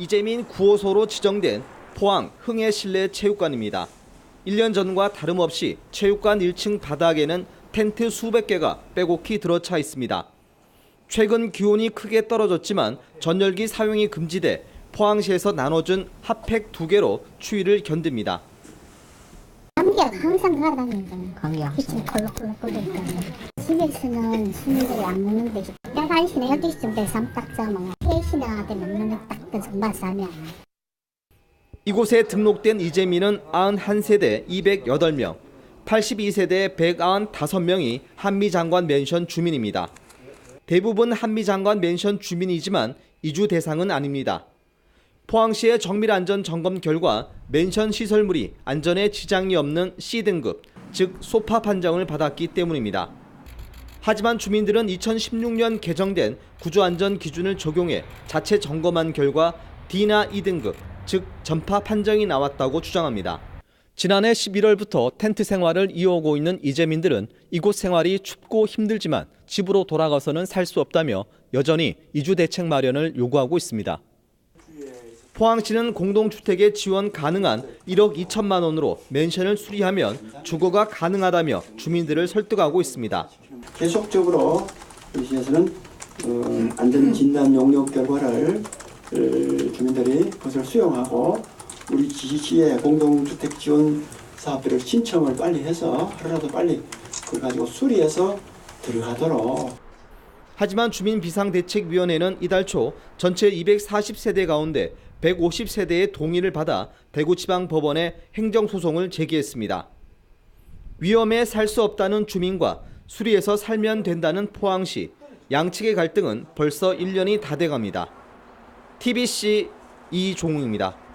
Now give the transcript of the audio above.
이재민 9호소로 지정된 포항 흥해 실내 체육관입니다. 1년 전과 다름없이 체육관 1층 바닥에는 텐트 수백 개가 빼곡히 들어차 있습니다. 최근 기온이 크게 떨어졌지만 전열기 사용이 금지돼 포항시에서 나눠준 핫팩 두 개로 추위를 견딥니다. 감기가 항상 돌아다니는 감기 기침 콜록콜록 끓으니까 집에서는 수면제를 안 먹는데 약 1시나 12시쯤 돼서 잠딱 자면 3시나 되면 눈을 딱그 정말 자면 이곳에 등록된 이재민은 91세대 208명, 82세대 195명이 한미 장관 맨션 주민입니다. 대부분 한미 장관 맨션 주민이지만 이주 대상은 아닙니다. 포항시의 정밀 안전 점검 결과 맨션 시설물이 안전에 지장이 없는 C등급, 즉 소파 판정을 받았기 때문입니다. 하지만 주민들은 2016년 개정된 구조안전 기준을 적용해 자체 점검한 결과 D나 2등급, 즉 전파 판정이 나왔다고 주장합니다. 지난해 11월부터 텐트 생활을 이어오고 있는 이재민들은 이곳 생활이 춥고 힘들지만 집으로 돌아가서는 살 수 없다며 여전히 이주 대책 마련을 요구하고 있습니다. 포항시는 공동주택에 지원 가능한 1억 2천만 원으로 맨션을 수리하면 주거가 가능하다며 주민들을 설득하고 있습니다. 계속적으로 시에서는 어, 안전 진단 용역 결과를 어, 주민들이 그것을 수용하고 우리 지시의 공동주택 지원 사업들을 신청을 빨리 해서 하루라도 빨리 그걸 가지고 수리해서 들어가도록 하지만 주민 비상대책위원회는 이달 초 전체 240세대 가운데 150세대의 동의를 받아 대구지방법원에 행정소송을 제기했습니다. 위험에 살 수 없다는 주민과 수리해서 살면 된다는 포항시 양측의 갈등은 벌써 1년이 다 돼갑니다. TBC 이종우입니다.